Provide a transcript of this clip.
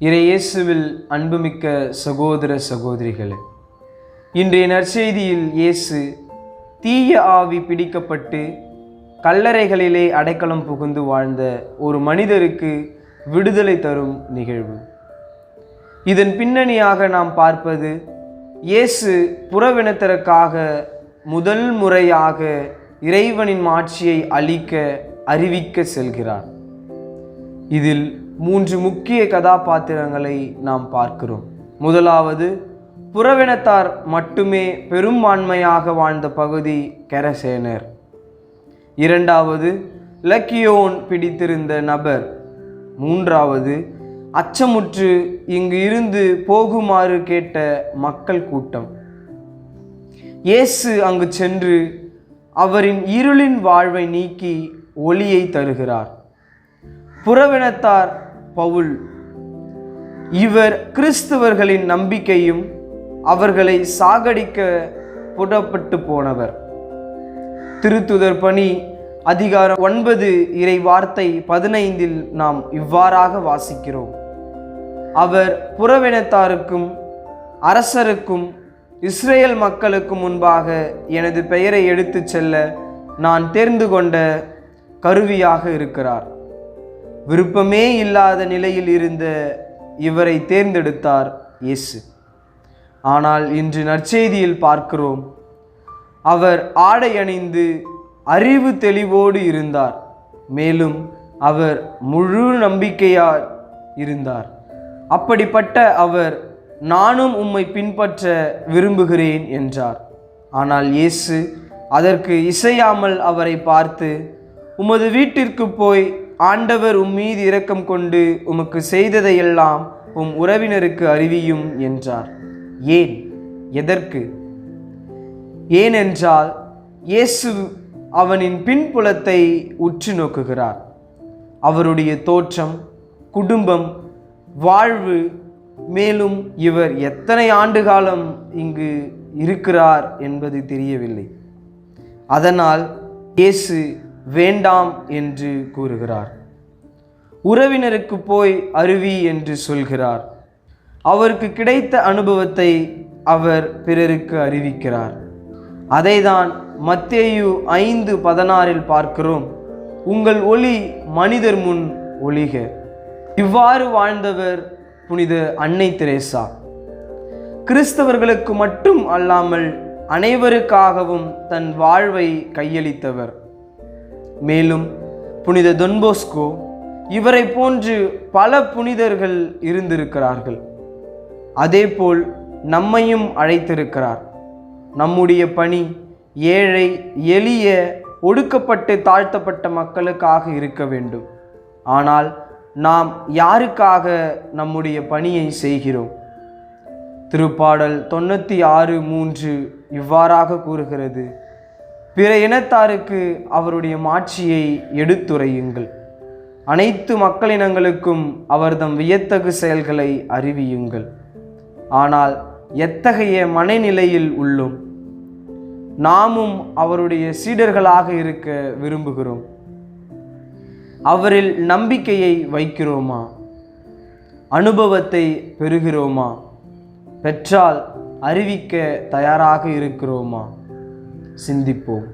இறையேசுவில் அன்புமிக்க சகோதர சகோதரிகளே இன்றைய நற்செய்தியில் இயேசு தீய ஆவி பிடிக்கப்பட்டு கல்லறைகளிலே அடைக்கலம் புகுந்து வாழ்ந்த ஒரு மனிதருக்கு விடுதலை தரும் நிகழ்வு. இதன் பின்னணியாக நாம் பார்ப்பது இயேசு புறவினத்தருக்காக முதல் முறையாக இறைவனின் மாட்சியை அளிக்க அறிவிக்க செல்கிறார். இதில் மூன்று முக்கிய கதாபாத்திரங்களை நாம் பார்க்கிறோம். முதலாவது புறவினத்தார் மட்டுமே பெரும்பான்மையாக வாழ்ந்த பகுதி கெரசேனர். இரண்டாவது லக்கியோன் பிடித்திருந்த நபர். மூன்றாவது அச்சமுற்று இங்கு இருந்து போகுமாறு கேட்ட மக்கள் கூட்டம். இயேசு அங்கு சென்று அவரின் இருளின் வாழ்வை நீக்கி ஒளியை தருகிறார். புறவினத்தார் பவுல். இவர் கிறிஸ்தவர்களின் நம்பிக்கையும் அவர்களை சாகடிக்க புடப்பட்டு போனவர். திருத்துதர் பணி அதிகாரம் ஒன்பது இறை வார்த்தை பதினைந்தில் நாம் இவ்வாறாக வாசிக்கிறோம். அவர் புறவினத்தாருக்கும் அரசருக்கும் இஸ்ரேல் மக்களுக்கு முன்பாக எனது பெயரை எடுத்துச் செல்ல நான் தேர்ந்து கொண்ட கருவியாக இருக்கிறார். விருப்பமே இல்லாத நிலையில் இருந்த இவரை தேர்ந்தெடுத்தார் இயேசு. ஆனால் இன்று நற்செய்தியில் பார்க்கிறோம் அவர் ஆடை அணிந்து அறிவு தெளிவோடு இருந்தார். மேலும் அவர் முழு நம்பிக்கையால் இருந்தார். அப்படிப்பட்ட அவர் நானும் உம்மை பின்பற்ற விரும்புகிறேன் என்றார். ஆனால் இயேசு அதற்கு இசையாமல் அவரை பார்த்து உமது வீட்டிற்கு போய் ஆண்டவர் உம் மீது இரக்கம் கொண்டு உமக்கு செய்ததையெல்லாம் உம் உறவினருக்கு அறிவியும் என்றார். ஏன்? எதற்கு? ஏனென்றால் இயேசு அவனின் பின்புலத்தை உற்று நோக்குகிறார். அவருடைய தோற்றம் குடும்பம் வாழ்வு மேலும் இவர் எத்தனை ஆண்டு காலம் இங்கு இருக்கிறார் என்பது தெரியவில்லை. அதனால் இயேசு வேண்டாம் என்று கூறுகிறார். உறவினருக்கு போய் அருவி என்று சொல்கிறார். அவருக்கு கிடைத்த அனுபவத்தை அவர் பிறருக்கு அறிவிக்கிறார். அதைதான் மத்தேயு ஐந்து பதினாறில் பார்க்கிறோம். உங்கள் ஒளி மனிதர் முன் ஒளிக. இவ்வாறு வாழ்ந்தவர் புனித அன்னை தெரேசா. கிறிஸ்தவர்களுக்கு மட்டும் அல்லாமல் அனைவருக்காகவும் தன் வாழ்வை கையளித்தவர். மேலும் புனித தொன்போஸ்கோ இவரை போன்று பல புனிதர்கள் இருந்திருக்கிறார்கள். அதேபோல் நம்மையும் அழைத்திருக்கிறார். நம்முடைய பணி ஏழை எளிய ஒடுக்கப்பட்டு தாழ்த்தப்பட்ட மக்களுக்காக இருக்க வேண்டும். ஆனால் நாம் யாருக்காக நம்முடைய பணியை செய்கிறோம்? திருப்பாடல் தொண்ணூற்றி ஆறு மூன்று இவ்வாறாக கூறுகிறது. பிற இனத்தாருக்கு அவருடைய மாட்சியை எடுத்துரையுங்கள். அனைத்து மக்களினங்களுக்கும் அவர்தம் வியத்தகு செயல்களை அறிவியுங்கள். ஆனால் எத்தகைய மனநிலையில் உள்ளோம்? நாமும் அவருடைய சீடர்களாக இருக்க விரும்புகிறோம். அவரில் நம்பிக்கையை வைக்கிறோமா? அனுபவத்தை பெறுகிறோமா? பெற்றால் அறிவிக்க தயாராக இருக்கிறோமா? சிந்திப்போம்.